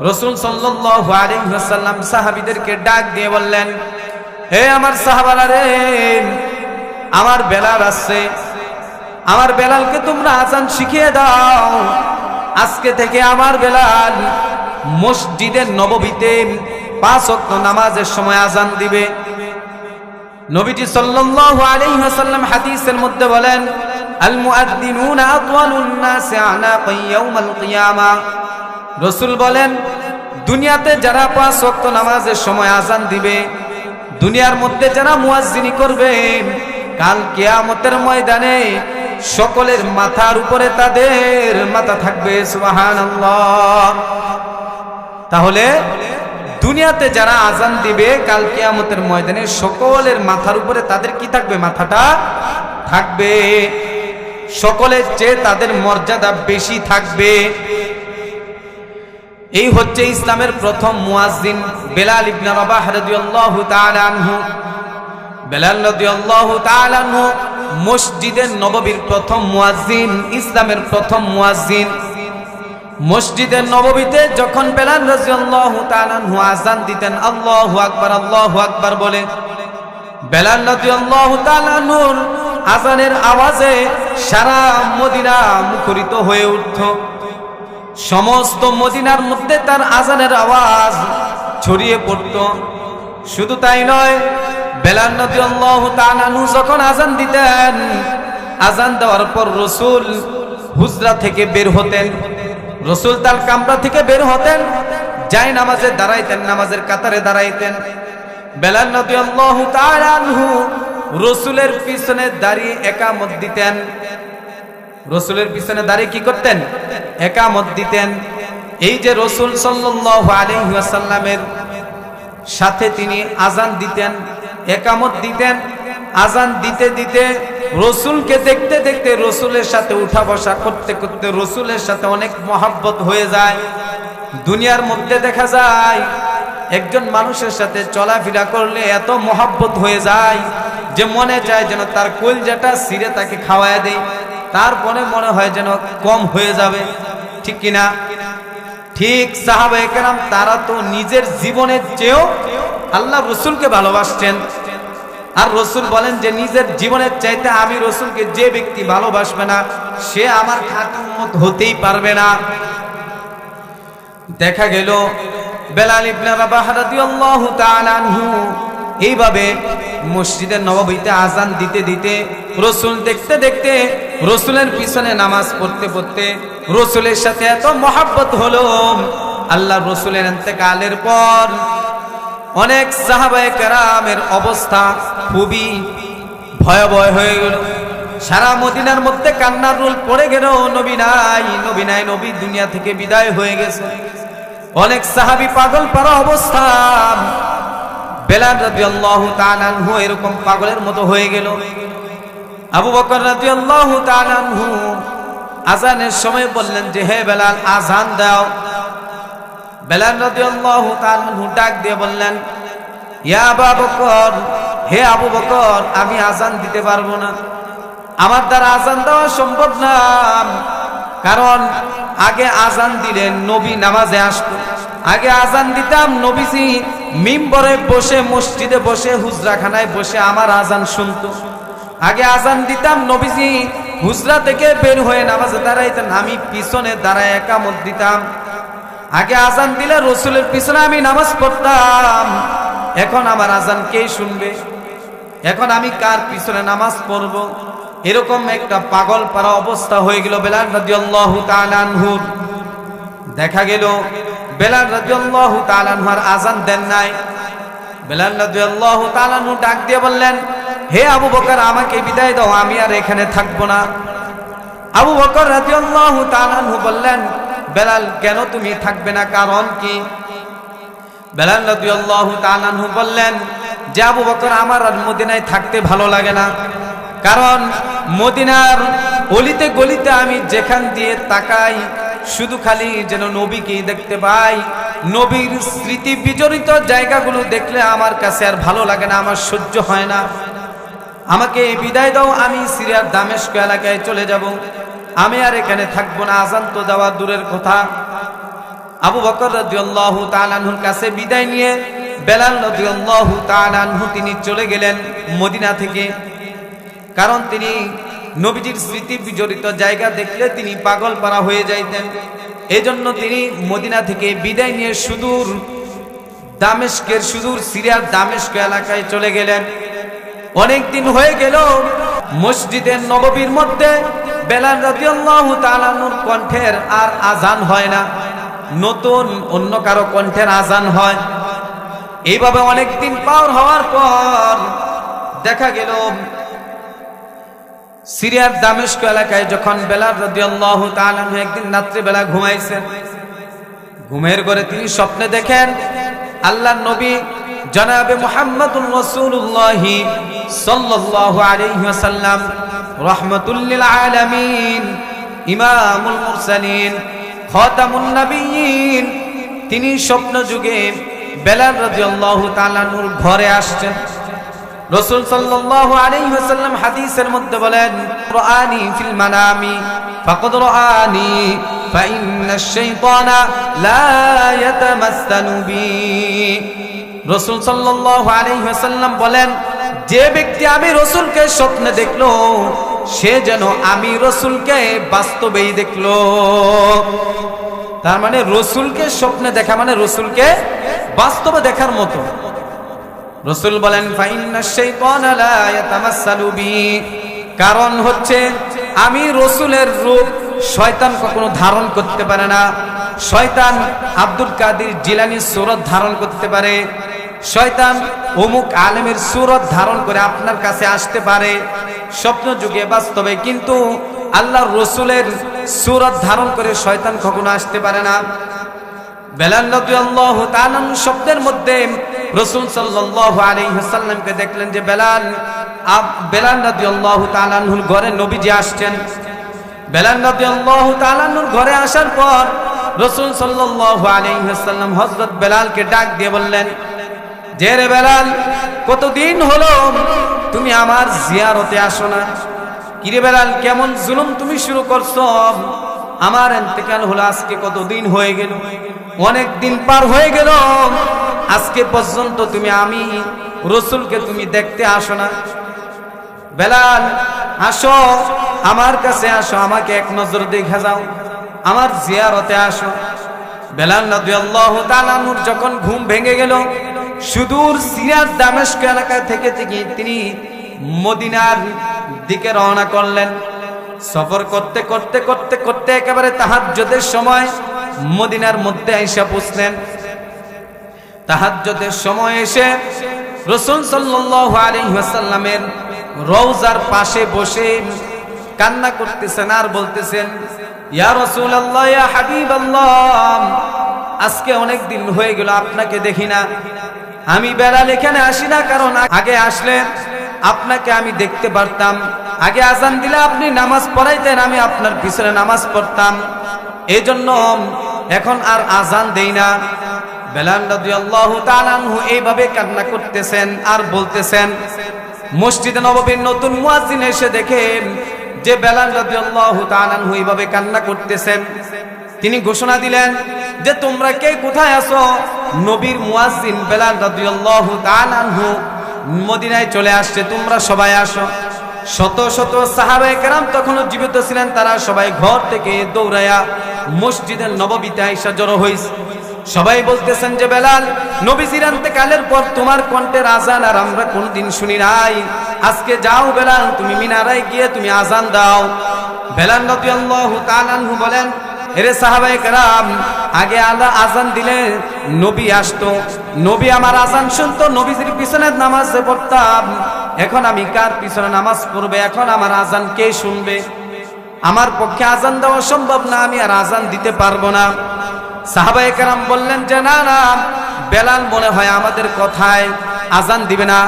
রসুল ওয়াসাল্লাম সাহাবীদেরকে ডাক দিয়ে বললেন, হে আমার সাহাবারা রে, আমার বেলাল আসছে। আমার বেলালকে তোমরা আজান শিখিয়ে দাও। আজকে থেকে আমার বেলাল মসজিদের নববীতে পাঁচ ওয়াক্ত নামাজের সময় আজান দিবে। নবীজি সাল্লাল্লাহু আলাইহি হাদিসের মধ্যে বলেন, আল মুআদ্দিনুনা আতওয়ালুন নাস আনাকান ইয়াউমাল কিয়ামা। রাসূল বলেন, দুনিয়াতে যারা পাঁচ ওয়াক্ত নামাজের সময় আজান দিবে, দুনিয়ার মধ্যে যারা মুয়াজ্জিনি করবে, কাল কেয়ামতের ময়দানে সকলের মাথার উপরে তাদের মাথা থাকবে তাহলে দুনিয়াতে যারা আজান দিবে, কাল কেয়ামতের ময়দানে সকলের মাথার উপরে তাদের কি থাকবে? মাথাটা থাকবে। সকলের চেয়ে তাদের মর্যাদা বেশি থাকবে। এই হচ্ছে ইসলামের প্রথম মুয়াজ্জিন বেলাল ইবনে রাবাহ রাদিয়াল্লাহু তাআলা আনহু। বেলাল রাদিয়াল্লাহু তাআলা আনহু মসজিদের নববীর প্রথম মুয়াজ্জিন, ইসলামের প্রথম মুয়াজ্জিন। মসজিদের নববীতে যখন বেলাল রাদিয়াল্লাহু তাআলা আনহু আযান দিতেন, আল্লাহু আকবার আল্লাহু আকবার বলে, বেলাল রাদিয়াল্লাহু তাআলা আনহুর আযানের আওয়াজে সারা মদিনা মুখরিত হয়ে উঠত। সমস্ত মদিনার মধ্যে তার আজানের আওয়াজ ছড়িয়ে পড়ত। শুধু তাই নয়, বেলাল তাআলা আনহু যখন আজান দিতেন, আজান দেওয়ার পর রসুল হুজরা থেকে বের হতেন। রসুল তার কামরা থেকে বের হতেন, যাই নামাজে দাঁড়াইতেন, নামাজের কাতারে দাঁড়াইতেন। বেলাল আনহু রসুলের পিছনে দাঁড়িয়ে একামত দিতেন। রসুলের পিছনে দাঁড়িয়ে কি করতেন? একামত দিতেন। এই যে রসুল ওয়াসাল্লামের সাথে তিনি আজান দিতেন, একামত দিতেন। আজান দিতে দিতে রসুলকে দেখতে দেখতে রসুলের সাথে উঠা বসা করতে করতে রসুলের সাথে অনেক মহাব্বত হয়ে যায়। দুনিয়ার মধ্যে দেখা যায়, একজন মানুষের সাথে চলাফেরা করলে এত মহাব্বত হয়ে যায় যে মনে চায় যেন তার কলজাটা সিরে তাকে খাওয়ায় দেয়। তারপরে মনে হয় যেন কম হয়ে যাবে। ঠিক কিনা? ঠিক সাহাবা একরাম তারা তো নিজের জীবনের চেয়েও আল্লাহ রসুলকে ভালোবাসছেন আর রসুল বলেন যে, নিজের জীবনের চাইতে আমি রসুলকে যে ব্যক্তি ভালোবাসবে না, সে আমার হতেই পারবে না। দেখা গেল বেলাল ইবনে রাবাহ রাদিয়াল্লাহু তাআলা আনহু এইভাবে মসজিদের নববীতে আজান দিতে দিতে রসুল দেখতে দেখতে রসুলের পিছনে নামাজ পড়তে পড়তে রসুলের সাথে এত মহাব্বত হলো। আল্লাহ রসুলের এতেকালের পর অনেক সাহাবায়ে কেরামের অবস্থা খুবই ভয়াবহ হয়ে গেল। সারা মদিনার মধ্যে কান্নার রোল পড়ে গেল। নবী নাই নবী নাই, নবী দুনিয়া থেকে বিদায় হয়ে গেছে। অনেক সাহাবি পাগল পারা অবস্থা। বেলাল রাদিয়াল্লাহু তাআলা আনহু এরকম পাগলের মতো হয়ে গেল। আবু বকর রাদিয়াল্লাহু তাআলা আনহু আজানের সময় বললেন যে, হে বেলাল আজান দাও। বেলাল রাদিয়াল্লাহু তাআলা আনহু ডাক দিয়ে বললেন, ইয়া আবু বকর, হে আবু বকর, আমি আজান দিতে পারব না। আমার দ্বারা আজান দেওয়া সম্ভব না। কারণ আগে আজান দিলেন নবী নামাজে আসতো। আগে আজান দিতাম, নবীজি মিম্বরে বসে, মসজিদে বসে, হুজরাখানায় বসে আমার আজান শুনতো। আগে আজান দিতাম, নবীজি হুজরা থেকে বের হয়ে নামাজে দাঁড়াইতেন, আমি পিছনে দাঁড়ায় একামত দিতাম। আগে আজান দিলে রসুলের পিছনে আমি নামাজ পড়তাম। এখন আমার আজান কে শুনবে? এখন আমি কার পিছনে নামাজ পড়ব? এরকম একটা পাগল পারা অবস্থা হয়ে গেল বেলাল রাদিয়াল্লাহু তাআলা আনহুর। দেখা গেল বেলাল তাআলা আনহুর আজান দেন নাই। বেলাল তাআলা আনহু ডাক দিয়ে বললেন, হে আবু বকর, আমাকে বিদায় দাও, আমি আর এখানে থাকব না। আবু বকর তাআলা আনহু বললেন, বেলাল, কেন তুমি থাকবে না? কারণ কি? বেলাল তাআলা আনহু বললেন, যে আবু বকর আমার আর মদিনায় থাকতে ভালো লাগে না। কারণ মদিনার অলিতে গলিতে আমি যেখান দিয়ে তাকাই শুধু খালি যেন নবীকেই দেখতে পাই। নবীর স্মৃতি বিজড়িত জায়গাগুলো দেখলে আমার কাছে আর ভালো লাগে না, আমার সহ্য হয় না। আমাকে বিদায় দাও, আমি সিরিয়ার দামেস্ক এলাকায় চলে যাব। আমি আর এখানে থাকব না, আজান তো দেওয়া দূরের কথা। আবু বকর রাদিয়াল্লাহু তাআলার কাছে বিদায় নিয়ে বেলাল রাদিয়াল্লাহু তাআলাহু তিনি চলে গেলেন মদিনা থেকে। কারণ তিনি নবীজির স্মৃতি বিজড়িত জায়গা দেখলে তিনি পাগল পারা হয়ে যাইতেন। এজন্য তিনি মদিনা থেকে বিদায় নিয়ে সুদূর দামেস্কের, সুদূর সিরিয়ার দামেস্ক এলাকায় চলে গেলেন। অনেক দিন হয়ে গেল মসজিদের নববীর মধ্যে। বেলাল রাদিয়াল্লাহু তাআলার কণ্ঠের আর আজান হয় না। নতুন, অন্য কারও কণ্ঠের আজান হয়। এইভাবে অনেক দিন পার হওয়ার পর দেখা গেল সিরিয়ার দামেস্ক এলাকায় যখন বেলাল রাদিয়াল্লাহু তাআলা একদিন রাত্রে বেলা ঘুমাইছেন ঘুমের ঘরে তিনি স্বপ্নে দেখেন আল্লাহ নবী জনাবে মুহাম্মদুর তিনি স্বপ্ন যুগে বেলাল তাআলা নূর ঘরে আসছেন। রসুল সাল্লাল্লাহু আলাইহি ওয়াসাল্লাম হাদিসের মধ্যে বলেন রাআনি ফিল মানামি ফাকাদ রাআনি فإن الشيطان لا يتمثل بي রসুল সাল্লাল্লাহু আলাইহি ওয়াসাল্লাম বলেন যে ব্যক্তি আমি রসুলকে স্বপ্নে দেখলো সে যেন আমি রসুলকে বাস্তবেই দেখলো তার মানে রসুলকে স্বপ্নে দেখা মানে রসুলকে বাস্তবে দেখার মতো রসুল বলেন কারণ হচ্ছে, আমি রসুলের রূপ শয়তান কখনো ধারণ করতে পারে না। শয়তান আব্দুল কাদির জিলানি সুরত ধারণ করতে পারে। শয়তান অমুক আলেমের সুরত ধারণ করে আপনার কাছে আসতে পারে। স্বপ্ন যুগে বাস্তবে, কিন্তু আল্লাহ রসুলের সুরত ধারণ করে শয়তান কখনো আসতে পারে না। বেলাল রাদিয়াল্লাহু তাআলা শব্দের মধ্যে রাসূল সাল্লাল্লাহু আলাইহি ওয়াসাল্লামকে দেখলেন যে বেলাল বেলাল রাদিয়াল্লাহু তাআলা ঘরে নবীজি আসছেন। বেলাল রাদিয়াল্লাহু তাআলা ঘরে আসার পর রাসূল সাল্লাল্লাহু আলাইহি ওয়াসাল্লাম হযরত বেলালকে ডাক দিয়ে বললেন, যে রে বেলাল, কতদিন হলো তুমি আমার জিয়ারতে আসো না? কিরে বেলাল, কেমন জুলুম তুমি শুরু করছ? আমার এতেকাল হলো আজকে কতদিন হয়ে গেল? অনেক দিন পার হয়ে গেল। আজকে পর্যন্ত তুমি আমি, রসুলকে তুমি দেখতে আসো না। বেলাল, আসো, আমার কাছে আসো, আমাকে এক নজর দেখে যাও, আমার জিয়ারতে আসো। বেলাল রাদিয়াল্লাহু তাআলা নূর যখন ঘুম ভেঙে গেল, সুদূর সিরিয়ার দামেস্ক এলাকা থেকে থেকে তিনি মদিনার দিকে রওনা করলেন। সফর করতে করতে করতে করতে একেবারে তাহাজ্জুদের সময় মদিনার মধ্যে আইসা পৌঁছলেন তাহাজ্জুদের সময় এসে রসুল ওয়াসাল্লামের রওজার পাশে বসে কান্না করতেছেন আর বলতেছেন, ইয়া রাসূলুল্লাহ, ইয়া হাবিবাল্লাহ, আজকে অনেক দিন হয়ে গেল, আপনাকে দেখি না। আমি বেড়াল এখানে আসি না, কারণ আগে আসলে আপনাকে আমি দেখতে পারতাম। আগে আজান দিলে আপনি নামাজ পড়াইতেন, আমি আপনার পিছনে নামাজ পড়তাম। এই জন্য এখন আর আজান দেই না। বেলাল রাদিয়াল্লাহু তাআলা আনহু এইভাবে কান্না করতেছেন আর বলতেছেন, মসজিদে নববীর নতুন মুয়াজ্জিন এসে দেখে যে বেলাল রাদিয়াল্লাহু তাআলা আনহু এইভাবে কান্না করতেছেন। তিনি ঘোষণা দিলেন যে, তোমরা কে কোথায় আছো? নবীর মুয়াজ্জিন বেলাল রাদিয়াল্লাহু তাআলা আনহু মদিনায় চলে আসছে, তোমরা সবাই আসো। শত শত সাহাবায়ে কেরাম তখনও জীবিত ছিলেন, তারা সবাই ঘর থেকে দৌড়ায়া মসজিদের নববীতে আইসা জড়ো হইছে। সবাই বলতেছেন যে, বেলাল, নবীজির কালের পর তোমার কণ্ঠের আজান আর আমরা কোনদিন শুনি নাই। আজকে যাও বেলাল, তুমি মিনারায় গিয়ে তুমি আজান দাও। বেলাল তাআলা আনহু বলেন, এরে সাহাবায়ে কেরাম, আগে আল্লাহ আজান দিলে নবী আসতো। নবী আমার আজান শুনতো, নবীজির পিছনে নামাজ পড়তাম। এখন আমি কার পিছনে নামাজ পড়বে? এখন আমার আজান কে শুনবে? আমার পক্ষে আজান দেওয়া সম্ভব না, আমি আর আজান দিতে পারব না। সাহাবায়ে কেরাম বললেন যে, না না, বেলাল মনে হয় আমাদের কথায় আজান দিবে না।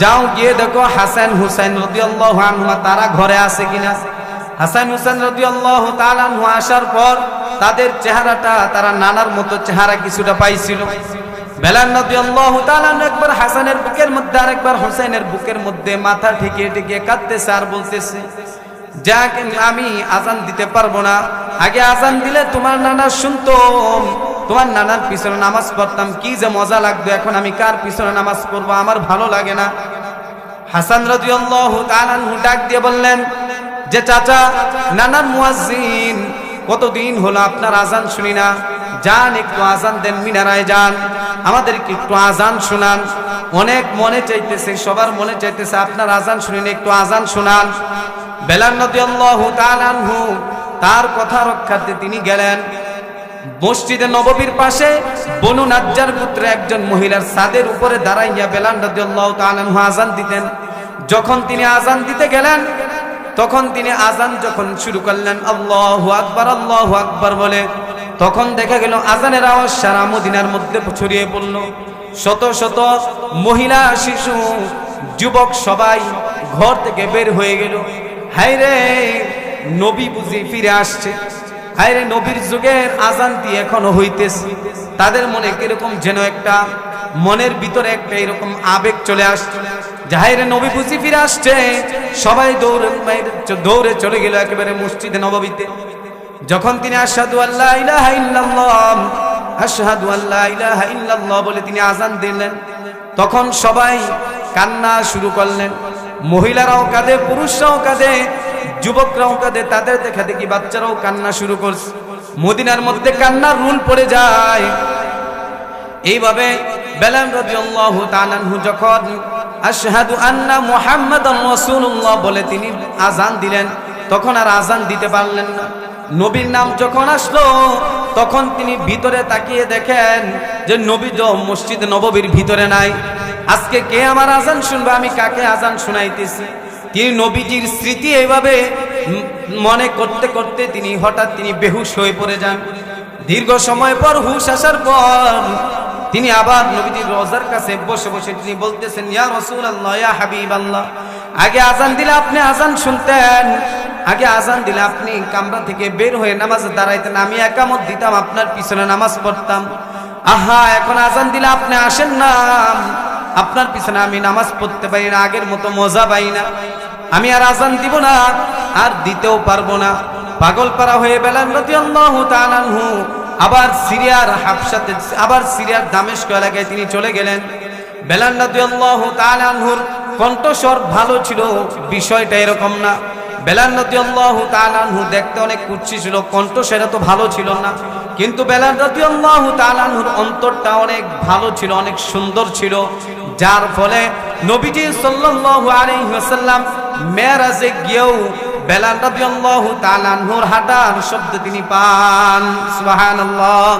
যাও গিয়ে দেখো হাসান হুসাইন রাদিয়াল্লাহু তারা ঘরে আছে কিনা? হাসান হুসেন রাদিয়াল্লাহু তাআলা আসার পর তাদের চেহারাটা, তারা নানার মতো চেহারা কিছুটা পাইছিল। বেলাল তাআলা আনহু একবার হাসানের বুকের মধ্যে আর একবার হুসাইনের বুকের মধ্যে মাথা ঠেকিয়ে ঠেকিয়ে কাঁদতেছে আর বলতেছে, যাক আমি আজান দিতে পারব না। আগে আজান দিলে তোমার নানা শুনতো তোমার নানার পিছনে নামাজ পড়তাম, কি যে মজা লাগতো। এখন আমি কার পিছনে নামাজ পড়ব? আমার ভালো লাগে না। হাসান তাআলা আনহু ডাক দিয়ে বললেন, যে চাচা, নানার মুয়াজ্জিন, কতদিন হলো আপনার আজান শুনি না? যান, একটু আজান দেন, মিনারায় যান। আমাদেরকে একটু আজান শোনান। অনেক মনে চাইতেছে, সবার মনে চাইতেছে, আপনার আজান শুনিন, একটু আজান শোনান। বেলাল রাদিয়াল্লাহু তাআলা আনহু, তার কথা রক্ষার্থে তিনি গেলেন। মসজিদে নববীর পাশে বনু নাজ্জার পুত্র একজন মহিলার সাদের উপরে দাঁড়াইয়া বেলাল রাদিয়াল্লাহু তাআলা আজান দিতেন। যখন তিনি আজান দিতে গেলেন, তখন তিনি আজান যখন শুরু করলেন, আল্লাহু আকবার আল্লাহু আকবার বলে তখন দেখা গেল আজানের আওয়াজ সারা মদিনার মধ্যে ছড়িয়ে পড়ল। শত শত মহিলা, শিশু, যুবক সবাই ঘর থেকে বের হয়ে গেল। হাইরে নবী বুঝি ফিরে আসছে। হায়রে নবীর যুগের আজান দিয়ে এখনও হইতেছে? তাদের মনে কীরকম যেন একটা মনের ভিতরে একটা এরকম আবেগ চলে আসছে। যাহাইরে নবী বুঝি ফিরে আসছে। সবাই দৌড়ে দৌড়ে চলে গেল একেবারে মসজিদে নববীতে। যখন তিনি আশহাদু আল্লাহ ইলাহা ইল্লাল্লাহ, আশহাদু আল্লাহ ইলাহা ইল্লাল্লাহ বলে তিনি আজান দিলেন, তখন সবাই কান্না শুরু করলেন। মহিলারাও কাঁদে, পুরুষরাও কাঁদে, যুবকরাও কাঁদে, তাদের দেখা দেখি বাচ্চারাও কান্না শুরু করছে। মদিনার মধ্যে কান্নার রুল পড়ে যায়। এইভাবে বেলাম রাদিয়াল্লাহু তাআলা আনহু যখন আশহাদু আন্না মুহাম্মাদান রাসূলুল্লাহ বলে তিনি আজান দিলেন, তখন আর আজান দিতে পারলেন না। নবীর নাম যখন আসলো, তখন তিনি ভিতরে তাকিয়ে দেখেন যে নবী তো মসজিদ নববীর ভিতরে নাই। আজকে কে আমার আজান শুনবে? আমি কাকে আজান শুনাইতেছি? তিনি নবীজির স্মৃতি এইভাবে মনে করতে করতে তিনি হঠাৎ তিনি বেহুশ হয়ে পড়ে যান। দীর্ঘ সময় পর হুশ আসার পর তিনি আবার নবীজির রোজার কাছে বসে বসে তিনি বলতেছেন, ইয়া রসুল আল্লাহ ইয়া হাবিব আল্লাহ আগে আজান দিলে আপনি আজান শুনতেন। আগে আজান দিলে আপনি কামরা থেকে বের হয়ে নামাজ দাঁড়াইতেন, আমি একামত দিতাম, আপনার পিছনে নামাজ পড়তাম। আহা, এখন আজান দিলে আপনি আসেন না। আপনার পিছনে আমি নামাজ পড়তে পারি না, আগের মতো মজা পাই না। আমি আর আজান দিব না, আর দিতেও পারব না। পাগল পারা হয়ে বেলান আনহু আবার সিরিয়ার হাবসাতে আবার সিরিয়ার দামেস্ক এলাকায় তিনি চলে গেলেন। বেলান আনহুর কণ্ঠস্বর ভালো ছিল, বিষয়টা এরকম না। বেলাল রাদিয়াল্লাহু তাআলা আনহু দেখতে অনেক কুচ্ছি ছিল কণ্ঠ সেটা তো ভালো ছিল না। কিন্তু বেলাল রাদিয়াল্লাহু তাআলা আনহুর অন্তরটা অনেক ভালো ছিল, অনেক সুন্দর ছিল। যার ফলে নবীজি সাল্লাল্লাহু আলাইহি ওয়াসাল্লাম মেরাজে গিয়েও বেলাল রাদিয়াল্লাহু তাআলা আনহুর হাঁটার শব্দ তিনি পান। সুবহানাল্লাহ।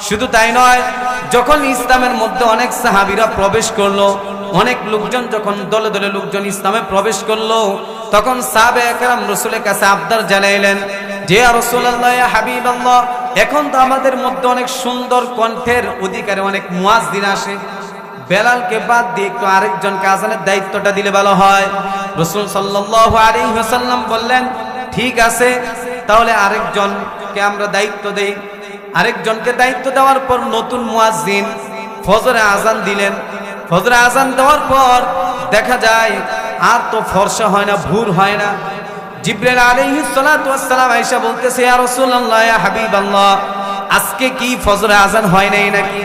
শুধু তাই নয়, যখন ইসলামের মধ্যে অনেক সাহাবীরা প্রবেশ করল, অনেক লোকজন যখন দলে দলে লোকজন ইসলামে প্রবেশ করল তখন সাহাবে একরাম রসুলের কাছে আবদার জানাইলেন, যে রসুল্লাহ হাবিব আল্লাহ এখন তো আমাদের মধ্যে অনেক সুন্দর কণ্ঠের অধিকারে, অনেক মুয়াজদিন আসে। বেলালকে বাদ দিয়ে একটু আরেকজনকে আজানের দায়িত্বটা দিলে ভালো হয়। রসুল সাল্লাহ আলী হাসাল্লাম বললেন, ঠিক আছে, তাহলে আরেকজনকে আমরা দায়িত্ব দেই। আরেকজনকে দায়িত্ব দেওয়ার পর নতুন মুয়াজ্জিন ফজরে আজান দিলেন। ফজরে আজান দেওয়ার পর দেখা যায় আর তো ফর্সা হয় না, ভুর হয় না। জিব্রাইল আলাইহিস সালাতু ওয়াস সালাম আয়েশা বলতেছে, ইয়া রাসূলুল্লাহ, ইয়া হাবিবাল্লাহ, আজকে কি ফজরে আজান হয় নাই নাকি?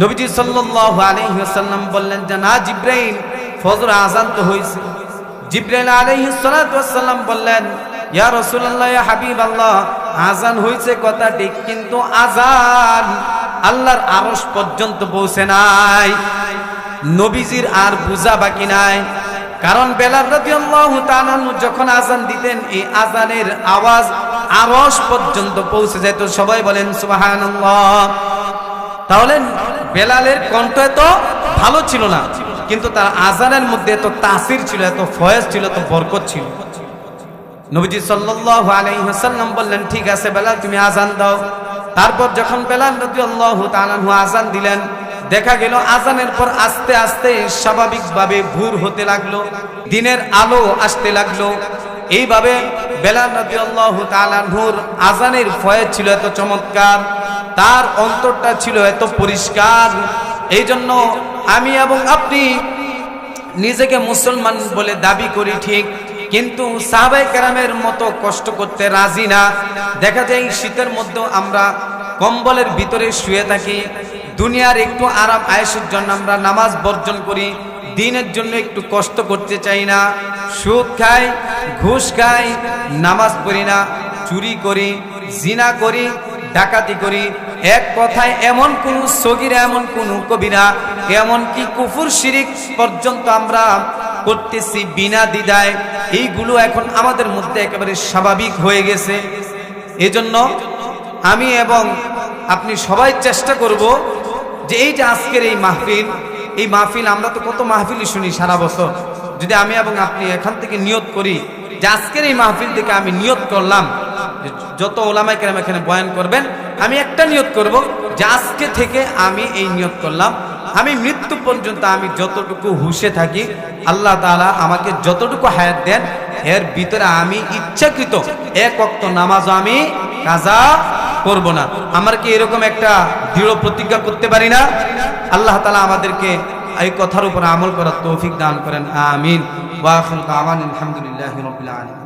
নবীজি সাল্লাল্লাহু আলাইহি ওয়াসাল্লাম বললেন যে, না জিব্রাইল, ফজর আজান তো হইছে। জিব্রাইল আলাইহিস সালাতু ওয়াস সালাম বললেন, ইয়া রাসূলুল্লাহ, ইয়া হাবিবাল্লাহ আজান হইছে কথা ঠিক, কিন্তু আজান আল্লাহর আরশ পর্যন্ত পৌঁছে নাই। নবীজির আর বুঝা বাকি নাই। কারণ বেলাল রাদিয়াল্লাহু তাআলা যখন আজান দিতেন, এই আজানের আওয়াজ আরশ পর্যন্ত পৌঁছে যেত। সবাই বলেন, সুবহানাল্লাহ। তাহলে বেলালের কণ্ঠ এত ভালো ছিল না, কিন্তু তার আজানের মধ্যে এত তাসির ছিল, এত ফয়েজ ছিল, এত বরকত ছিল। নবীজি সাল্লাল্লাহু আলাইহি ওয়াসাল্লাম বললেন, ঠিক আছে বেলাল, তুমি আজান দাও। তারপর যখন বেলাল রাদিয়াল্লাহু তাআলা আজান দিলেন দেখা গেল আজানের পর আস্তে আস্তে স্বাভাবিকভাবে ভোর হতে লাগল, দিনের আলো আসতে লাগল। এইভাবে বেলাল রাদিয়াল্লাহু তাআলা আনহুর আজানের ফয়েজ ছিল এত চমৎকার, তার অন্তরটা ছিল এত পরিষ্কার। এই জন্য আমি এবং আপনি নিজেকে মুসলমান বলে দাবি করি ঠিক, কিন্তু সাহাবাই কেরামের মতো কষ্ট করতে রাজি না। দেখা যায় শীতের মধ্যে আমরা কম্বলের ভিতরে শুয়ে থাকি দুনিয়ার একটু আরাম আয়েসের জন্য আমরা নামাজ বর্জন করি, দিনের জন্য একটু কষ্ট করতে চাই না, সুদ খাই, ঘুষ খাই, নামাজ পড়ি না, চুরি করি, জিনা করি, ডাকাতি করি। এক কথায় এমন কোন সগিরা, এমন কোন কবিরা এমন কি কুফুর শিরিক পর্যন্ত আমরা করতেছি বিনা দ্বিধায়। এইগুলো এখন আমাদের মধ্যে একেবারে স্বাভাবিক হয়ে গেছে। এজন্য আমি এবং আপনি সবাই চেষ্টা করব যে এই যে আজকের এই মাহফিল এই মাহফিল আমরা তো কত মাহফিলই শুনি সারা বছর। যদি আমি এবং আপনি এখান থেকে নিয়ত করি যে আজকের এই মাহফিল থেকে আমি নিয়ত করলাম যত ওলামাই কেরাম এখানে বয়ান করবেন, আমি একটা নিয়ত করব যে আজকে থেকে আমি এই নিয়ত করলাম। আমি মৃত্যু পর্যন্ত আমি যতটুকু হুশে থাকি, আল্লাহ তাআলা আমাকে যতটুকু হায়াত দেন, এর ভিতরে আমি ইচ্ছাকৃত এক অক্ত নামাজ আমি কাজা করব না। আমার কি এরকম একটা দৃঢ় প্রতিজ্ঞা করতে পারি না? আল্লাহ তালা আমাদেরকে এই কথার উপর আমল করার তৌফিক দান করেন। আমিন। ওয়া আমান আলহামদুলিল্লাহ রবিল আলামিন।